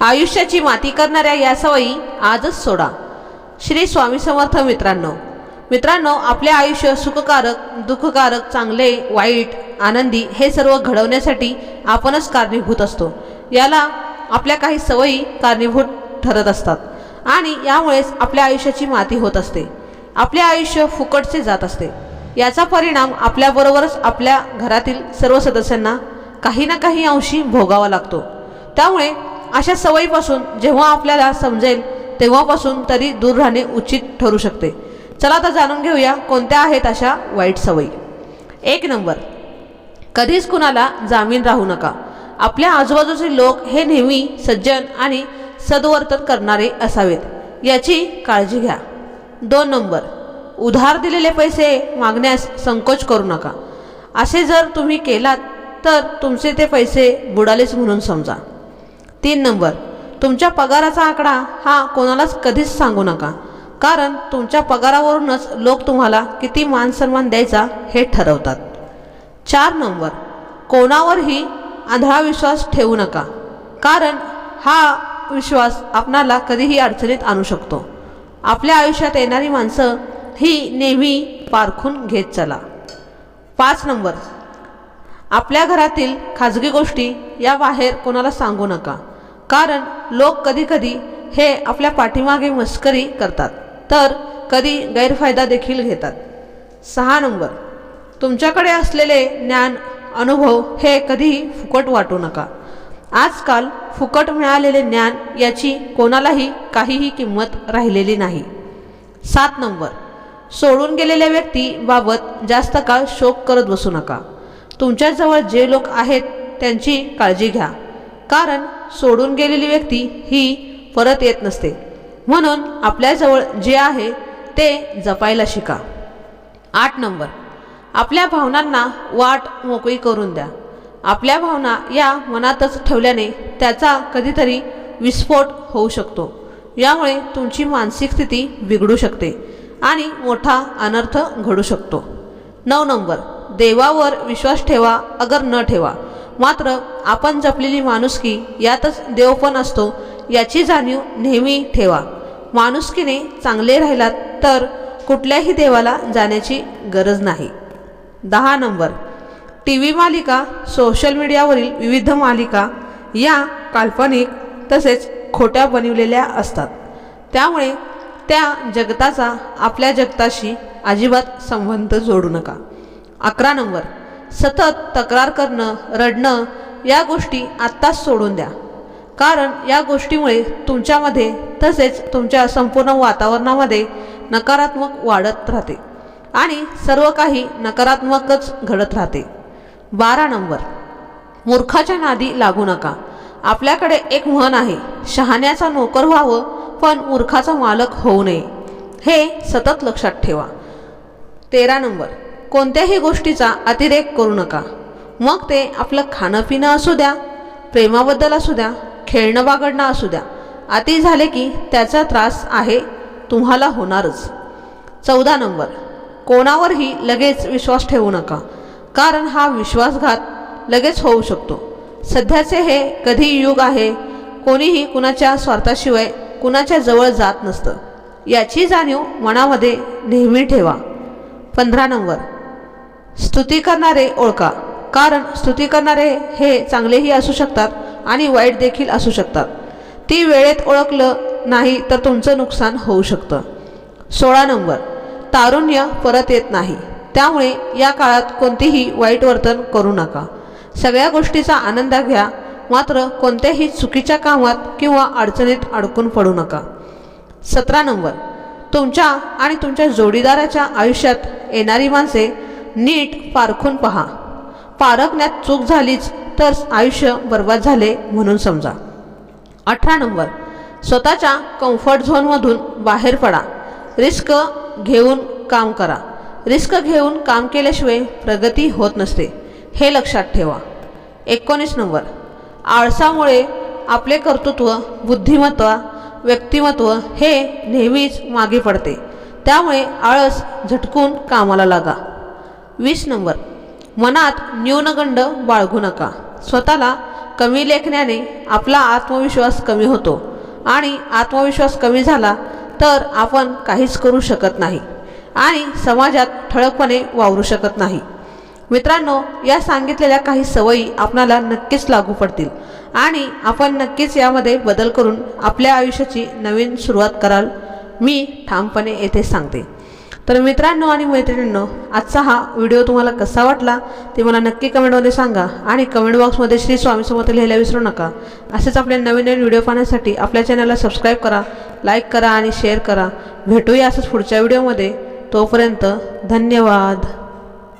आयुष्याची माती करणाऱ्या या सवयी आजच सोडा. श्री स्वामी समर्थ मित्रांनो मित्रांनो आपले आयुष्य सुखकारक दुःखकारक चांगले वाईट आनंदी हे सर्व घडवण्यासाठी आपणच कारणीभूत असतो. याला आपल्या काही सवयी कारणीभूत ठरत असतात आणि यामुळेच आपल्या आयुष्याची माती होत असते. आपले आयुष्य फुकटचे जात असते. याचा परिणाम आपल्याबरोबरच आपल्या घरातील सर्व सदस्यांना काही ना काही अंशी भोगावा लागतो. त्यामुळे अशा सवयीपासून जेव्हा आपल्याला समजेल तेव्हापासून तरी दूर राहणे उचित ठरू शकते. चला आता जाणून घेऊया कोणत्या आहेत अशा वाईट सवयी. एक नंबर. कधीच कुणाला जामीन राहू नका. आपल्या आजूबाजूचे लोक हे नेहमी सज्जन आणि सद्वर्तन करणारे असावेत याची काळजी घ्या. दोन नंबर. उधार दिलेले पैसे मागण्यास संकोच करू नका. असे जर तुम्ही केलात तर तुमचे ते पैसे बुडालेच म्हणून समजा. तीन नंबर. तुमच्या पगाराचा आकडा हा कोणालाच कधीच सांगू नका. कारण तुमच्या पगारावरूनच लोक तुम्हाला किती मान सन्मान द्यायचा हे ठरवतात. चार नंबर. कोणावरही आंधळा विश्वास ठेवू नका. कारण हा विश्वास आपणाला कधीही अडचणीत आणू शकतो. आपल्या आयुष्यात येणारी माणसं ही नेहमी पारखून घेत चला. पाच नंबर. आपल्या घरातील खाजगी गोष्टी या बाहेर कोणाला सांगू नका. कारण लोक कधीकधी हे आपल्या पाठीमागे मस्करी करतात. तर कधी गैरफायदा देखील घेतात. सहा नंबर. तुमच्याकडे असलेले ज्ञान अनुभव हे कधीही फुकट वाटू नका. आजकाल फुकट मिळालेले ज्ञान याची कोणालाही काहीही किंमत राहिलेली नाही. सात नंबर. सोडून गेलेल्या व्यक्तीबाबत जास्त काळ शोक करत बसू नका. तुमच्याजवळ जे लोक आहेत त्यांची काळजी घ्या. कारण सोडून गेलेली व्यक्ती ही परत येत नसते. म्हणून आपल्याजवळ जे आहे ते जपायला शिका. आठ नंबर. आपल्या भावनांना वाट मोकळी करून द्या. आपल्या भावना या मनातच ठेवल्याने त्याचा कधीतरी विस्फोट होऊ शकतो. यामुळे तुमची मानसिक स्थिती बिघडू शकते आणि मोठा अनर्थ घडू शकतो. नऊ नंबर. देवावर विश्वास ठेवा अगर न ठेवा. मात्र आपण जपलेली माणुसकी यातच देव पण असतो याची जाणीव नेहमी ठेवा. माणुसकीने चांगले राहिलात तर कुठल्याही देवाला जाण्याची गरज नाही. दहा नंबर. टी व्ही मालिका सोशल मीडियावरील विविध मालिका या काल्पनिक तसेच खोट्या बनविलेल्या असतात. त्यामुळे त्या जगताचा आपल्या जगताशी अजिबात संबंध जोडू नका. अकरा नंबर. सतत तक्रार करणं रडणं या गोष्टी आत्ताच सोडून द्या. कारण या गोष्टीमुळे तुमच्यामध्ये तसेच तुमच्या संपूर्ण वातावरणामध्ये नकारात्मक वाढत राहते आणि सर्व काही नकारात्मकच घडत राहते. बारा नंबर. मूर्खाच्या नादी लागू नका. आपल्याकडे एक म्हण आहे शहाण्याचा नोकर व्हावं पण मूर्खाचा मालक होऊ नये. हे सतत लक्षात ठेवा. तेरा नंबर. कोणत्याही गोष्टीचा अतिरेक करू नका. मग ते आपलं खाणं पिणं असू द्या प्रेमाबद्दल असू द्या खेळणं बागडणं असू द्या. अति झाले की त्याचा त्रास आहे तुम्हाला होणारच. चौदा नंबर. कोणावरही लगेच विश्वास ठेवू नका. कारण हा विश्वासघात लगेच होऊ शकतो. सध्याचे हे कधी युग आहे कोणीही कुणाच्या स्वार्थाशिवाय कुणाच्या जवळ जात नसतं. याची जाणीव मनामध्ये नेहमी ठेवा. पंधरा नंबर. स्तुती करणारे ओळखा. कारण स्तुती करणारे हे चांगलेही असू शकतात आणि वाईट देखील असू शकतात. ती वेळेत ओळखलं नाही तर तुमचं नुकसान होऊ शकतं. सोळा नंबर. तारुण्य परत येत नाही. त्यामुळे या काळात कोणतीही वाईट वर्तन करू नका. सगळ्या गोष्टीचा आनंद घ्या. मात्र कोणत्याही चुकीच्या कामात किंवा अडचणीत अडकून पडू नका. सतरा नंबर. तुमच्या आणि तुमच्या जोडीदाराच्या आयुष्यात येणारी माणसे नीट पारखून पहा. पारखण्यात चूक झालीच तर आयुष्य बर्बाद झाले म्हणून समजा. अठरा नंबर. स्वतःच्या कम्फर्ट झोनमधून बाहेर पडा. रिस्क घेऊन काम करा. रिस्क घेऊन काम केल्याशिवाय प्रगती होत नसते हे लक्षात ठेवा. एकोणीस नंबर. आळसामुळे आपले कर्तृत्व बुद्धिमत्व व्यक्तिमत्व हे नेहमीच मागे पडते. त्यामुळे आळस झटकून कामाला लागा. वीस नंबर. मनात न्यूनगंड बाळगू नका. स्वतःला कमी लेखण्याने आपला आत्मविश्वास कमी होतो. आणि आत्मविश्वास कमी झाला तर आपण काहीच करू शकत नाही. आणि समाजात ठळकपणे वावरू शकत नाही. मित्रांनो या सांगितलेल्या काही सवयी आपणाला नक्कीच लागू पडतील. आणि आपण नक्कीच यामध्ये बदल करून आपल्या आयुष्याची नवीन सुरुवात कराल. मी ठामपणे येथे सांगते. तर मित्रांनो आणि मैत्रिणींनो आजचा हा व्हिडिओ तुम्हाला कसा वाटला ते मला नक्की कमेंटमध्ये सांगा आणि कमेंट बॉक्समध्ये श्री स्वामी समर्थ लिहायला विसरू नका. असेच आपले नवीन नवीन व्हिडिओ पाहण्यासाठी आपल्या चॅनलला सबस्क्राईब करा लाईक करा आणि शेअर करा. भेटूया असंच पुढच्या व्हिडिओमध्ये. तोपर्यंत धन्यवाद.